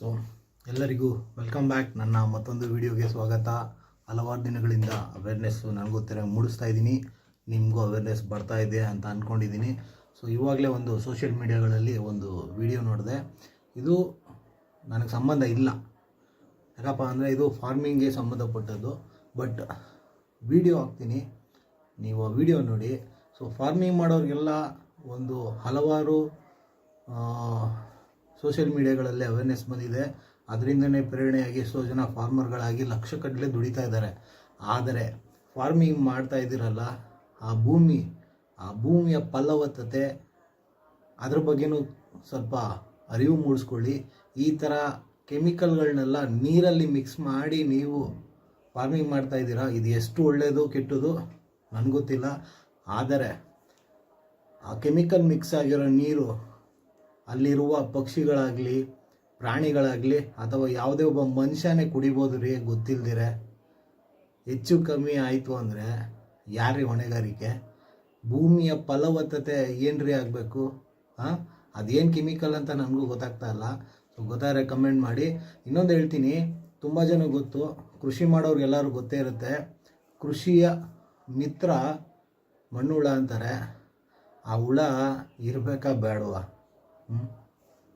So ಎಲ್ಲರಿಗೂ welcome back ನನ್ನ ಮತ್ತೊಂದು ವಿಡಿಯೋಗೆ ಸ್ವಾಗತ. ಹಲವಾರು ದಿನಗಳಿಂದ ಅವೇರ್ನೆಸ್ಸು ನನಗೂ ಗೊತ್ತಿರೋ ಮೂಡಿಸ್ತಾ ಇದ್ದೀನಿ. ನಿಮಗೂ ಅವೇರ್ನೆಸ್ ಬರ್ತಾ ಇದೆ ಅಂತ ಅಂದ್ಕೊಂಡಿದ್ದೀನಿ ಸೊ ಇವಾಗಲೇ ಒಂದು ಸೋಷಿಯಲ್ ಮೀಡಿಯಾಗಳಲ್ಲಿ ಒಂದು ವಿಡಿಯೋ ನೋಡಿದೆ. ಇದು ನನಗೆ ಸಂಬಂಧ ಇಲ್ಲ. ಯಾಕಪ್ಪ ಅಂದರೆ ಇದು ಫಾರ್ಮಿಂಗ್ಗೆ ಸಂಬಂಧಪಟ್ಟದ್ದು. ಬಟ್ ವಿಡಿಯೋ ಹಾಕ್ತೀನಿ. ನೀವು ಆ ವಿಡಿಯೋ ನೋಡಿ. ಸೊ ಫಾರ್ಮಿಂಗ್ ಮಾಡೋರಿಗೆಲ್ಲ ಒಂದು ಹಲವಾರು ಸೋಷಿಯಲ್ ಮೀಡಿಯಾಗಳಲ್ಲಿ ಅವೇರ್ನೆಸ್ ಬಂದಿದೆ. ಅದರಿಂದನೇ ಪ್ರೇರಣೆಯಾಗಿ ಎಷ್ಟೋ ಜನ ಫಾರ್ಮರ್ಗಳಾಗಿ ಲಕ್ಷ ಕಟ್ಟಲೆ ದುಡಿತಾ ಇದ್ದಾರೆ. ಆದರೆ ಫಾರ್ಮಿಂಗ್ ಮಾಡ್ತಾ ಇದ್ದೀರಲ್ಲ, ಆ ಭೂಮಿ, ಆ ಭೂಮಿಯ ಫಲವತ್ತತೆ, ಅದ್ರ ಬಗ್ಗೆನೂ ಸ್ವಲ್ಪ ಅರಿವು ಮೂಡಿಸ್ಕೊಳ್ಳಿ. ಈ ಥರ ಕೆಮಿಕಲ್ಗಳನ್ನೆಲ್ಲ ನೀರಲ್ಲಿ ಮಿಕ್ಸ್ ಮಾಡಿ ನೀವು ಫಾರ್ಮಿಂಗ್ ಮಾಡ್ತಾ ಇದ್ದೀರಾ? ಇದು ಎಷ್ಟು ಒಳ್ಳೆಯದು ಕೆಟ್ಟದು ನನಗೊತ್ತಿಲ್ಲ ಗೊತ್ತಿಲ್ಲ. ಆದರೆ ಆ ಕೆಮಿಕಲ್ ಮಿಕ್ಸ್ ಆಗಿರೋ ನೀರು ಅಲ್ಲಿರುವ ಪಕ್ಷಿಗಳಾಗಲಿ, ಪ್ರಾಣಿಗಳಾಗಲಿ ಅಥವಾ ಯಾವುದೇ ಒಬ್ಬ ಮನುಷ್ಯನೇ ಕುಡಿಬೋದು ರೀ ಗೊತ್ತಿಲ್ದಿರೆ. ಹೆಚ್ಚು ಕಮ್ಮಿ ಆಯಿತು ಅಂದರೆ ಯಾರ್ರೀ ಹೊಣೆಗಾರಿಕೆ? ಭೂಮಿಯ ಫಲವತ್ತತೆ ಏನ್ರಿ ಆಗಬೇಕು? ಹಾಂ ಅದೇನು ಕೆಮಿಕಲ್ ಅಂತ ನನಗೂ ಗೊತ್ತಾಗ್ತಾ ಇಲ್ಲ. ಸೊ ಗೊತ್ತಾದ್ರೆ ಕಮೆಂಟ್ ಮಾಡಿ. ಇನ್ನೊಂದು ಹೇಳ್ತೀನಿ. ತುಂಬ ಜನ ಗೊತ್ತು. ಕೃಷಿ ಮಾಡೋರಿಗೆಲ್ಲರೂ ಗೊತ್ತೇ ಇರುತ್ತೆ. ಕೃಷಿಯ ಮಿತ್ರ ಮಣ್ಣು ಹುಳ ಅಂತಾರೆ. ಆ ಹುಳ ಇರಬೇಕಾ ಬೇಡವಾ Mm-hmm.